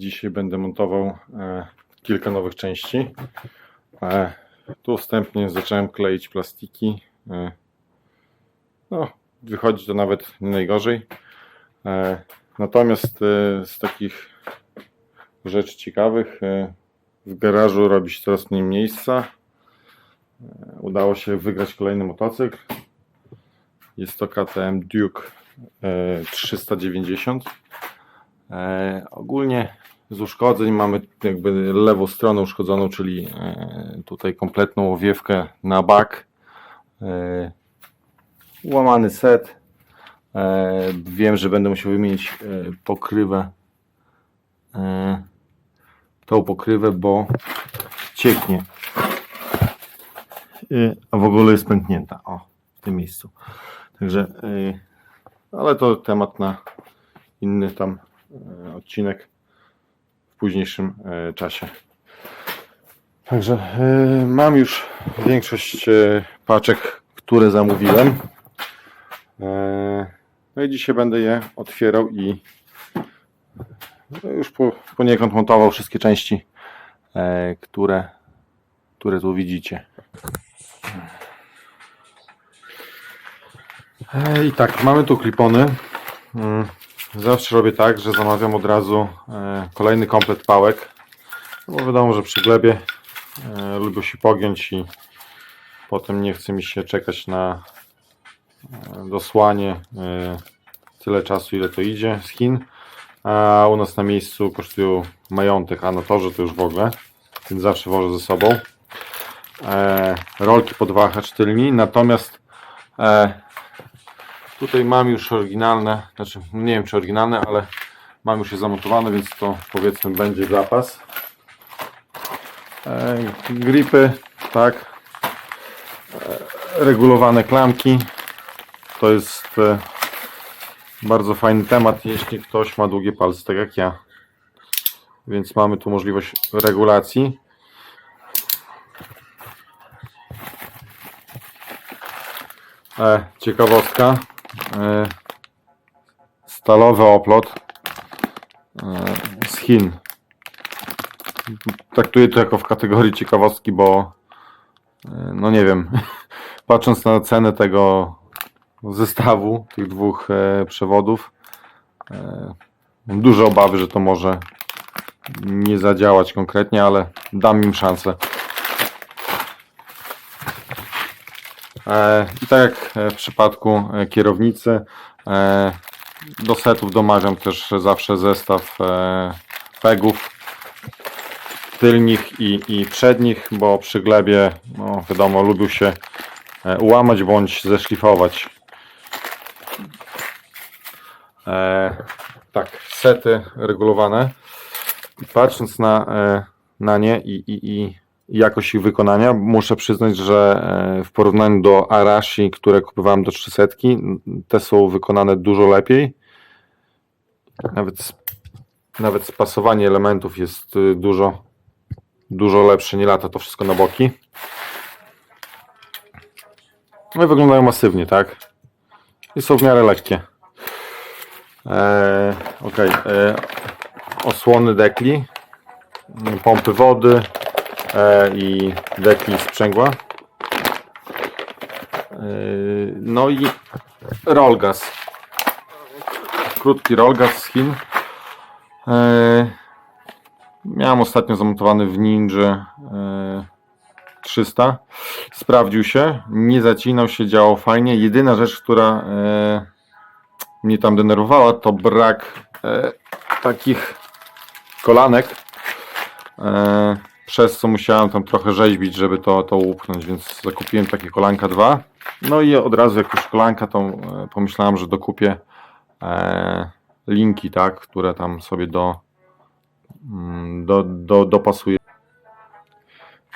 Dzisiaj będę montował e, kilka nowych części. E, tu wstępnie zacząłem kleić plastiki. E, no, wychodzi to nawet nie najgorzej. Natomiast z takich rzeczy ciekawych w garażu robi się coraz mniej miejsca. Udało się wygrać kolejny motocykl. Jest to KTM Duke e, 390. E, ogólnie z uszkodzeń mamy jakby lewą stronę uszkodzoną, czyli e, tutaj kompletną owiewkę na bak. E, łamany set. Wiem, że będę musiał wymienić pokrywę. Tą pokrywę, bo cieknie. A w ogóle jest pęknięta. O, w tym miejscu. Także, ale to temat na inny tam odcinek w późniejszym e, czasie. Także e, mam już większość e, paczek, które zamówiłem. E, No i dzisiaj będę je otwierał i już po, poniekąd montował wszystkie części, e, które, które tu widzicie. E, I tak, mamy tu klipony. Zawsze robię tak, że zamawiam od razu e, kolejny komplet pałek. No bo wiadomo, że przy glebie e, lubię się pogiąć i potem nie chce mi się czekać na e, dosłanie tyle czasu, ile to idzie z Chin. A u nas na miejscu kosztują majątek, a na torze to już w ogóle, więc zawsze wożę ze sobą. Rolki podwahacz tylni, natomiast Tutaj mam już oryginalne, znaczy nie wiem czy oryginalne, ale mam już je zamontowane, więc to powiedzmy będzie zapas. E, gripy, tak. E, regulowane klamki. To jest e, bardzo fajny temat, jeśli ktoś ma długie palce, tak jak ja. Więc mamy tu możliwość regulacji. E, ciekawostka. E, stalowy oplot e, z Chin. Traktuję to jako w kategorii ciekawostki, bo e, no nie wiem, patrząc na cenę tego zestawu, tych dwóch przewodów, mam duże obawy, że to może nie zadziałać konkretnie, ale dam im szansę. E, I tak jak e, w przypadku e, kierownicy, e, do setów domawiam też zawsze zestaw e, pegów tylnich i, i przednich, bo przy glebie, no wiadomo, lubił się e, ułamać bądź zeszlifować. E, tak, sety regulowane. Patrząc na, e, na nie i, i, i jakość ich wykonania, muszę przyznać, że e, w porównaniu do Arashi, które kupowałem do 300, te są wykonane dużo lepiej. Nawet, nawet spasowanie elementów jest y, dużo, dużo lepsze, nie lata to wszystko na boki. No i wyglądają masywnie, tak? I są w miarę lekkie. E, ok, e, osłony dekli, pompy wody e, i dekli sprzęgła. E, no i rollgas. Krótki rollgas z Chin. E, miałem ostatnio zamontowany w Ninja e, 300. Sprawdził się, nie zacinał się, działał fajnie. Jedyna rzecz, która mnie tam denerwowała, to brak takich kolanek, przez co musiałem tam trochę rzeźbić, żeby to, to upchnąć, więc zakupiłem takie kolanka dwa. No i od razu jak już kolanka, to e, pomyślałem, że dokupię e, linki, tak, które tam sobie do, mm, do, do, dopasuję.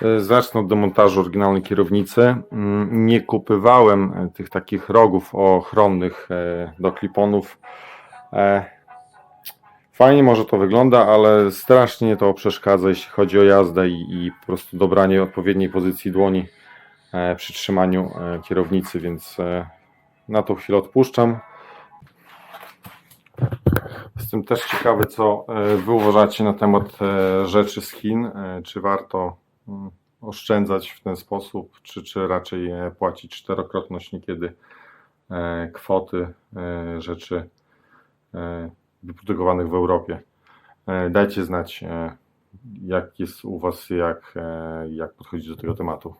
E, Zacznę od demontażu oryginalnej kierownicy. Mm, Nie kupywałem tych takich rogów ochronnych do kliponów. Fajnie może to wygląda, ale strasznie to przeszkadza, jeśli chodzi o jazdę i, i po prostu dobranie odpowiedniej pozycji dłoni e, przy trzymaniu e, kierownicy, więc e, na tą chwilę odpuszczam. Jestem też ciekawy, co e, Wy uważacie na temat e, rzeczy z Chin. E, Czy warto mm, oszczędzać w ten sposób, czy, czy raczej płacić czterokrotność niekiedy kwoty rzeczy wyprodukowanych w Europie. E, Dajcie znać, e, jak jest u Was, jak, e, jak podchodzić do tego tematu.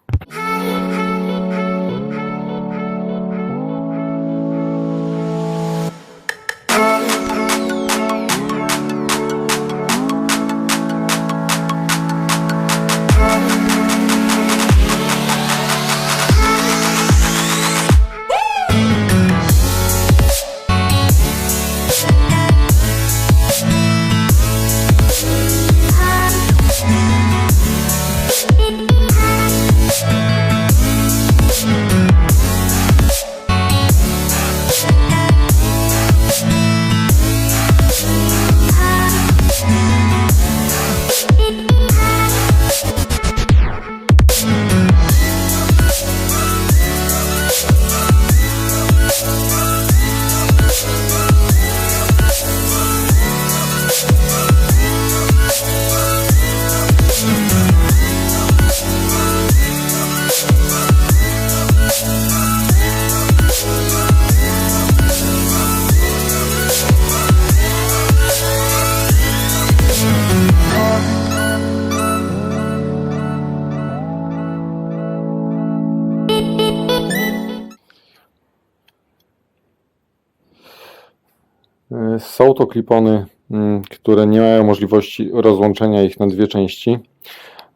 Są to klipony, mm, które nie mają możliwości rozłączenia ich na dwie części,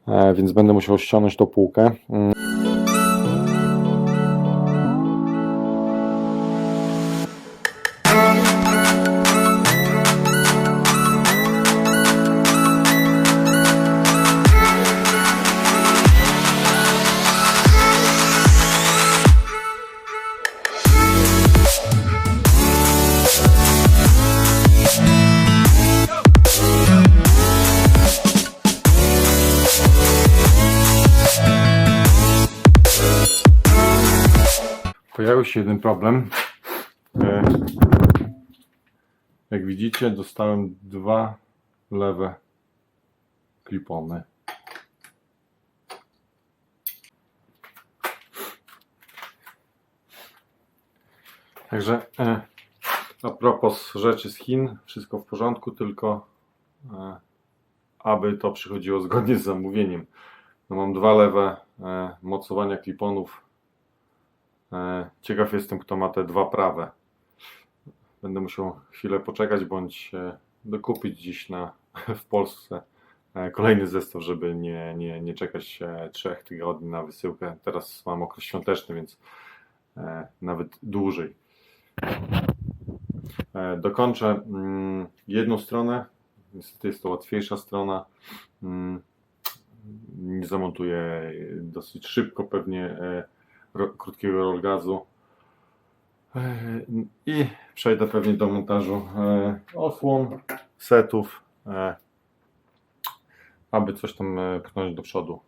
e, więc będę musiał ściągnąć tą półkę. Pojawił się jeden problem. E, Jak widzicie, dostałem dwa lewe klipony. Także e, a propos rzeczy z Chin, wszystko w porządku, tylko e, aby to przychodziło zgodnie z zamówieniem. No mam dwa lewe mocowania kliponów Ciekaw jestem, kto ma te dwa prawe. Będę musiał chwilę poczekać, bądź e, dokupić dziś na, w Polsce e, kolejny zestaw, żeby nie, nie, nie czekać e, trzech tygodni na wysyłkę. Teraz mam okres świąteczny, więc e, nawet dłużej. E, Dokończę mm, jedną stronę. Niestety jest to łatwiejsza strona. Mm, Nie zamontuję dosyć szybko, pewnie e, krótkiego rollgazu. E, I przejdę pewnie do montażu e, osłon, setów, e, aby coś tam pchnąć do przodu.